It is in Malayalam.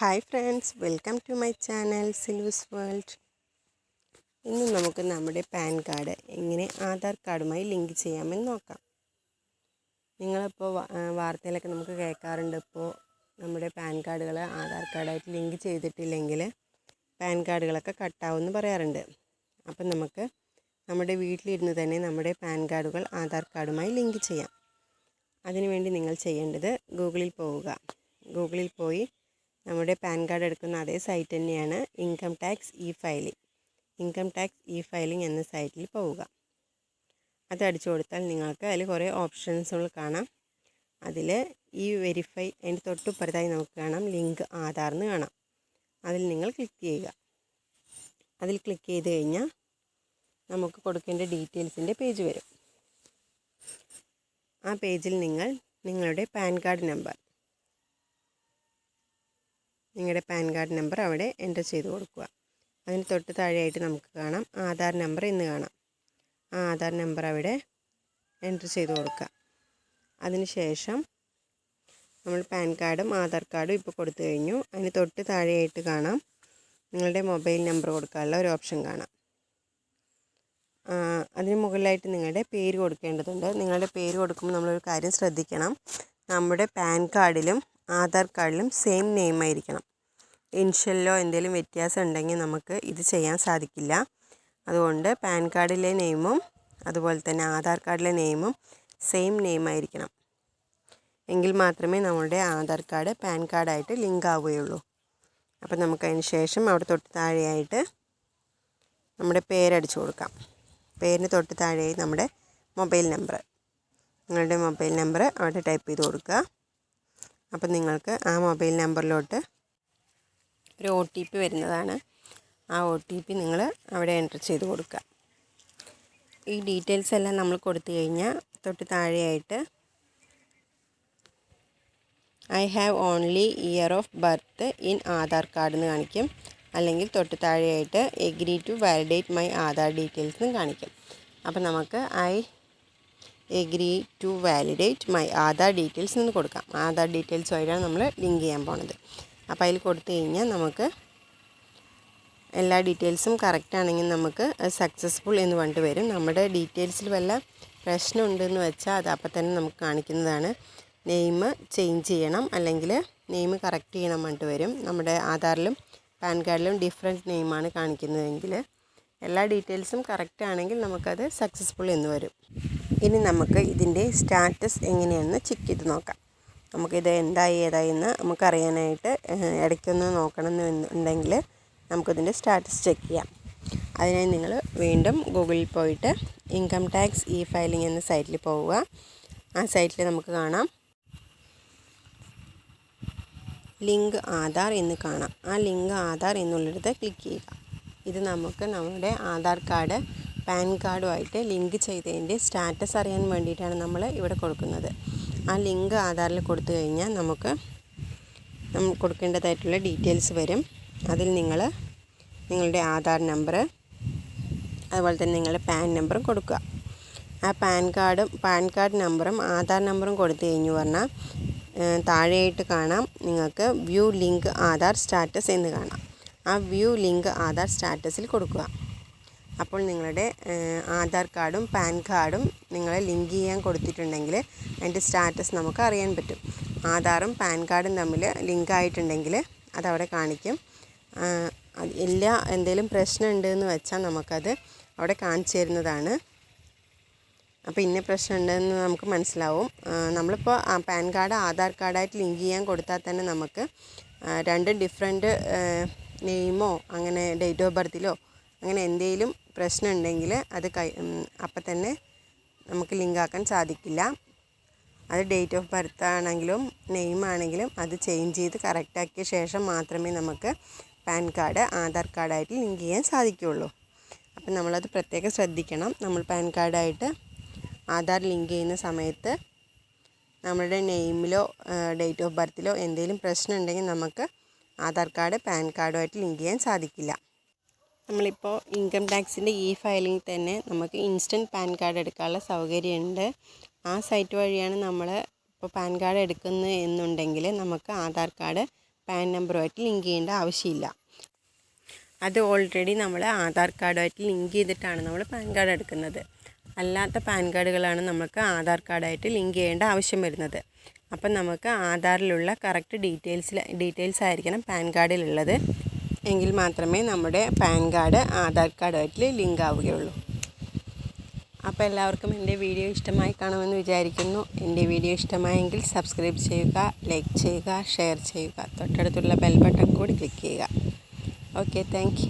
Hi friends welcome to my channel Silva's world ഇന്ന് നമുക്ക് നമ്മുടെ പാൻ കാർഡ് എങ്ങനെ ആധാർ കാർഡുമായി ലിങ്ക് ചെയ്യാമെന്ന് നോക്കാം. നിങ്ങളിപ്പോൾ വാർത്തയിലൊക്കെ നമുക്ക് കേൾക്കാറുണ്ട്. ഇപ്പോൾ നമ്മുടെ പാൻ കാർഡുകൾ ആധാർ കാർഡായിട്ട് ലിങ്ക് ചെയ്തിട്ടില്ലെങ്കിൽ പാൻ കാർഡുകളൊക്കെ കട്ടാവുമെന്ന് പറയാറുണ്ട്. അപ്പം നമുക്ക് നമ്മുടെ വീട്ടിലിരുന്ന് തന്നെ നമ്മുടെ പാൻ കാർഡുകൾ ആധാർ കാർഡുമായി ലിങ്ക് ചെയ്യാം. അതിനുവേണ്ടി നിങ്ങൾ ചെയ്യേണ്ടത് ഗൂഗിളിൽ പോവുക. ഗൂഗിളിൽ പോയി നമ്മുടെ പാൻ കാർഡ് എടുക്കുന്ന അതേ സൈറ്റ് തന്നെയാണ് income tax E filing income tax E filing എന്ന സൈറ്റിൽ പോവുക. അത് അടിച്ചു കൊടുത്താൽ നിങ്ങൾക്ക് അതിൽ കുറേ ഓപ്ഷൻസുകൾ കാണാം. അതിൽ ഈ വെരിഫൈ അതിന്റെ തൊട്ടുപ്പുറത്തായി നമുക്ക് കാണാം. ലിങ്ക് ആധാർ എന്ന് കാണാം. അതിൽ നിങ്ങൾ ക്ലിക്ക് ചെയ്യുക. അതിൽ ക്ലിക്ക് ചെയ്ത് കഴിഞ്ഞാൽ നമുക്ക് കൊടുക്കേണ്ട ഡീറ്റെയിൽസിന്റെ പേജ് വരും. ആ പേജിൽ നിങ്ങൾ നിങ്ങളുടെ പാൻ കാർഡ് നമ്പർ നിങ്ങളുടെ പാൻ കാർഡ് നമ്പർ അവിടെ എന്റർ ചെയ്ത് കൊടുക്കുക. അതിന് തൊട്ട് താഴെയായിട്ട് നമുക്ക് കാണാം ആധാർ നമ്പർ ഇന്ന് കാണാം. ആ ആധാർ നമ്പർ അവിടെ എന്റർ ചെയ്ത് കൊടുക്കുക. അതിനുശേഷം നമ്മൾ പാൻ കാർഡും ആധാർ കാർഡും ഇപ്പോൾ കൊടുത്തു കഴിഞ്ഞു. അതിന് തൊട്ട് താഴെയായിട്ട് കാണാം നിങ്ങളുടെ മൊബൈൽ നമ്പർ കൊടുക്കാനുള്ള ഒരു ഓപ്ഷൻ കാണാം. അതിന് മുകളിലായിട്ട് നിങ്ങളുടെ പേര് കൊടുക്കേണ്ടതുണ്ട്. നിങ്ങളുടെ പേര് കൊടുക്കുമ്പോൾ നമ്മളൊരു കാര്യം ശ്രദ്ധിക്കണം. നമ്മുടെ പാൻ കാർഡിലും ആധാർ കാർഡിലും സെയിം നെയിം ആയിരിക്കണം ഇൻഷ്യലിലോ എന്തെങ്കിലും വ്യത്യാസം ഉണ്ടെങ്കിൽ നമുക്ക് ഇത് ചെയ്യാൻ സാധിക്കില്ല. അതുകൊണ്ട് പാൻ കാർഡിലെ നെയിമും അതുപോലെ തന്നെ ആധാർ കാർഡിലെ നെയിമും സെയിം നെയിം ആയിരിക്കണം. എങ്കിൽ മാത്രമേ നമ്മളുടെ ആധാർ കാർഡ് പാൻ കാർഡായിട്ട് ലിങ്ക് ആവുകയുള്ളൂ. അപ്പം നമുക്ക് അതിന് ശേഷം അവിടെ തൊട്ട് താഴെയായിട്ട് നമ്മുടെ പേരടിച്ചു കൊടുക്കാം. പേരിന് തൊട്ട് താഴെയായി നമ്മുടെ മൊബൈൽ നമ്പർ. നിങ്ങളുടെ മൊബൈൽ നമ്പർ അവിടെ ടൈപ്പ് ചെയ്ത് കൊടുക്കുക. അപ്പം നിങ്ങൾക്ക് ആ മൊബൈൽ നമ്പറിലോട്ട് ഒരു ഒ ടി പി വരുന്നതാണ്. ആ ഒ ടി പി നിങ്ങൾ അവിടെ എന്റർ ചെയ്ത് കൊടുക്കുക ഈ ഡീറ്റെയിൽസ് എല്ലാം നമ്മൾ കൊടുത്തു കഴിഞ്ഞാൽ തൊട്ട് താഴെയായിട്ട് I have only year of birth in Aadhaar card എന്ന് കാണിക്കും. അല്ലെങ്കിൽ തൊട്ട് താഴെയായിട്ട് agree to validate my Aadhaar details എന്ന് കാണിക്കും. അപ്പം നമുക്ക് I agree to validate my Aadhaar details എന്ന് കൊടുക്കാം. ആധാർ ഡീറ്റെയിൽസ് ഡീറ്റെയിൽസുമായിട്ടാണ് നമ്മൾ ലിങ്ക് ചെയ്യാൻ പോണത്. അപ്പോൾ അതിൽ കൊടുത്തു കഴിഞ്ഞാൽ നമുക്ക് എല്ലാ ഡീറ്റെയിൽസും കറക്റ്റ് ആണെങ്കിൽ നമുക്ക് സക്സസ്ഫുൾ എന്ന് പറഞ്ഞിട്ട് വരും. നമ്മുടെ ഡീറ്റെയിൽസിൽ വല്ല പ്രശ്നമുണ്ടെന്ന് വെച്ചാൽ അത് അപ്പം തന്നെ നമുക്ക് കാണിക്കുന്നതാണ്. നെയിം ചേഞ്ച് ചെയ്യണം അല്ലെങ്കിൽ നെയിം കറക്റ്റ് ചെയ്യണം പറഞ്ഞിട്ട് വരും. നമ്മുടെ ആധാറിലും പാൻ കാർഡിലും ഡിഫറെന്റ് നെയിമാണ് കാണിക്കുന്നതെങ്കിൽ എല്ലാ ഡീറ്റെയിൽസും കറക്റ്റ് ആണെങ്കിൽ നമുക്കത് സക്സസ്ഫുൾ എന്ന് വരും. ഇനി നമുക്ക് ഇതിന്റെ സ്റ്റാറ്റസ് എങ്ങനെയാണെന്ന് ചെക്ക് ചെയ്ത് നോക്കാം. നമുക്കിത് എന്തായി ഏതായി എന്ന് നമുക്കറിയാനായിട്ട് ഇടയ്ക്കൊന്ന് നോക്കണം എന്ന് ഉണ്ടെങ്കിൽ നമുക്കിതിന്റെ സ്റ്റാറ്റസ് ചെക്ക് ചെയ്യാം. അതിനായി നിങ്ങൾ വീണ്ടും ഗൂഗിളിൽ പോയിട്ട് ഇൻകം ടാക്സ് ഇ ഫയലിംഗ് എന്ന സൈറ്റിൽ പോവുക. ആ സൈറ്റിൽ നമുക്ക് കാണാം. ലിങ്ക് ആധാർ എന്ന് കാണാം. ആ ലിങ്ക് ആധാർ എന്നുള്ളിടത്ത് ക്ലിക്ക് ചെയ്യുക. ഇത് നമുക്ക് നമ്മുടെ ആധാർ കാർഡ് പാൻ കാർഡുമായിട്ട് ലിങ്ക് ചെയ്തതിന്റെ സ്റ്റാറ്റസ് അറിയാൻ വേണ്ടിയിട്ടാണ് നമ്മൾ ഇവിടെ കൊടുക്കുന്നത്. ആ ലിങ്ക് ആധാറിൽ കൊടുത്തു കഴിഞ്ഞാൽ നമുക്ക് നമ്മൾ കൊടുക്കേണ്ടതായിട്ടുള്ള ഡീറ്റെയിൽസ് വരും. അതിൽ നിങ്ങൾ നിങ്ങളുടെ ആധാർ നമ്പർ അതുപോലെ തന്നെ നിങ്ങളുടെ പാൻ നമ്പറും കൊടുക്കുക. ആ പാൻ കാർഡും പാൻ കാർഡ് നമ്പറും ആധാർ നമ്പറും കൊടുത്തു കഴിഞ്ഞു പറഞ്ഞാൽ താഴെയായിട്ട് കാണാം. നിങ്ങൾക്ക് വ്യൂ ലിങ്ക് ആധാർ സ്റ്റാറ്റസ് എന്ന് കാണാം. ആ വ്യൂ ലിങ്ക് ആധാർ സ്റ്റാറ്റസിൽ കൊടുക്കുക. അപ്പോൾ നിങ്ങളുടെ ആധാർ കാർഡും പാൻ കാർഡും നിങ്ങൾ ലിങ്ക് ചെയ്യാൻ കൊടുത്തിട്ടുണ്ടെങ്കിൽ അതിന്റെ സ്റ്റാറ്റസ് നമുക്ക് അറിയാൻ പറ്റും. ആധാറും പാൻ കാർഡും തമ്മിൽ ലിങ്ക് ആയിട്ടുണ്ടെങ്കിൽ അതവിടെ കാണിക്കും. എല്ലാ എന്തെങ്കിലും പ്രശ്നം ഉണ്ട് എന്ന് വെച്ചാൽ നമുക്കത് അവിടെ കാണിച്ചു തരുന്നതാണ്. അപ്പോൾ ഇന്ന പ്രശ്നം ഉണ്ടെന്ന് നമുക്ക് മനസ്സിലാവും. നമ്മളിപ്പോൾ പാൻ കാർഡ് ആധാർ കാർഡായിട്ട് ലിങ്ക് ചെയ്യാൻ കൊടുത്താൽ തന്നെ നമുക്ക് രണ്ട് ഡിഫറെന്റ് നെയിമോ അങ്ങനെ ഡേറ്റ് ഓഫ് ബർത്തിലോ അങ്ങനെ എന്തെങ്കിലും പ്രശ്നം ഉണ്ടെങ്കിൽ അത് കൈ അപ്പം തന്നെ നമുക്ക് ലിങ്കാക്കാൻ സാധിക്കില്ല. അത് ഡേറ്റ് ഓഫ് ബർത്ത് ആണെങ്കിലും നെയിം ആണെങ്കിലും അത് ചേഞ്ച് ചെയ്ത് കറക്റ്റാക്കിയ ശേഷം മാത്രമേ നമുക്ക് പാൻ കാർഡ് ആധാർ കാർഡായിട്ട് ലിങ്ക് ചെയ്യാൻ സാധിക്കുകയുള്ളൂ. അപ്പം നമ്മളത് പ്രത്യേകം ശ്രദ്ധിക്കണം. നമ്മൾ പാൻ കാർഡായിട്ട് ആധാർ ലിങ്ക് ചെയ്യുന്ന സമയത്ത് നമ്മളുടെ നെയിമിലോ ഡേറ്റ് ഓഫ് ബർത്തിലോ എന്തെങ്കിലും പ്രശ്നം ഉണ്ടെങ്കിൽ നമുക്ക് ആധാർ കാർഡ് പാൻ കാർഡുമായിട്ട് ലിങ്ക് ചെയ്യാൻ സാധിക്കില്ല. നമ്മളിപ്പോൾ ഇൻകം ടാക്സിന്റെ ഇ ഫയലിംഗ് തന്നെ നമുക്ക് ഇൻസ്റ്റന്റ് പാൻ കാർഡ് എടുക്കാനുള്ള സൗകര്യമുണ്ട്. ആ സൈറ്റ് വഴിയാണ് നമ്മൾ ഇപ്പോൾ പാൻ കാർഡ് എടുക്കുന്നത് എന്നുണ്ടെങ്കിൽ നമുക്ക് ആധാർ കാർഡ് പാൻ നമ്പറുമായിട്ട് ലിങ്ക് ചെയ്യേണ്ട ആവശ്യമില്ല. അത് ഓൾറെഡി നമ്മൾ ആധാർ കാർഡുമായിട്ട് ലിങ്ക് ചെയ്തിട്ടാണ് നമ്മൾ പാൻ കാർഡ് എടുക്കുന്നത്. അല്ലാത്ത പാൻ കാർഡുകളാണ് നമുക്ക് ആധാർ കാർഡായിട്ട് ലിങ്ക് ചെയ്യേണ്ട ആവശ്യം വരുന്നത്. അപ്പം നമുക്ക് ആധാറിലുള്ള കറക്റ്റ് ഡീറ്റെയിൽസിൽ ഡീറ്റെയിൽസ് ആയിരിക്കണം പാൻ കാർഡിലുള്ളത് എങ്കിൽ മാത്രമേ നമ്മുടെ പാൻ കാർഡ് ആധാർ കാർഡുമായിട്ട് ലിങ്ക് ആവുകയുള്ളൂ അപ്പോൾ എല്ലാവർക്കും എന്റെ വീഡിയോ ഇഷ്ടമായി കാണുമെന്ന് വിചാരിക്കുന്നു. എന്റെ വീഡിയോ ഇഷ്ടമായെങ്കിൽ സബ്സ്ക്രൈബ് ചെയ്യുക ലൈക്ക് ചെയ്യുക ഷെയർ ചെയ്യുക. തൊട്ടടുത്തുള്ള ബെൽ ബട്ടൺ കൂടി ക്ലിക്ക് ചെയ്യുക. Okay thank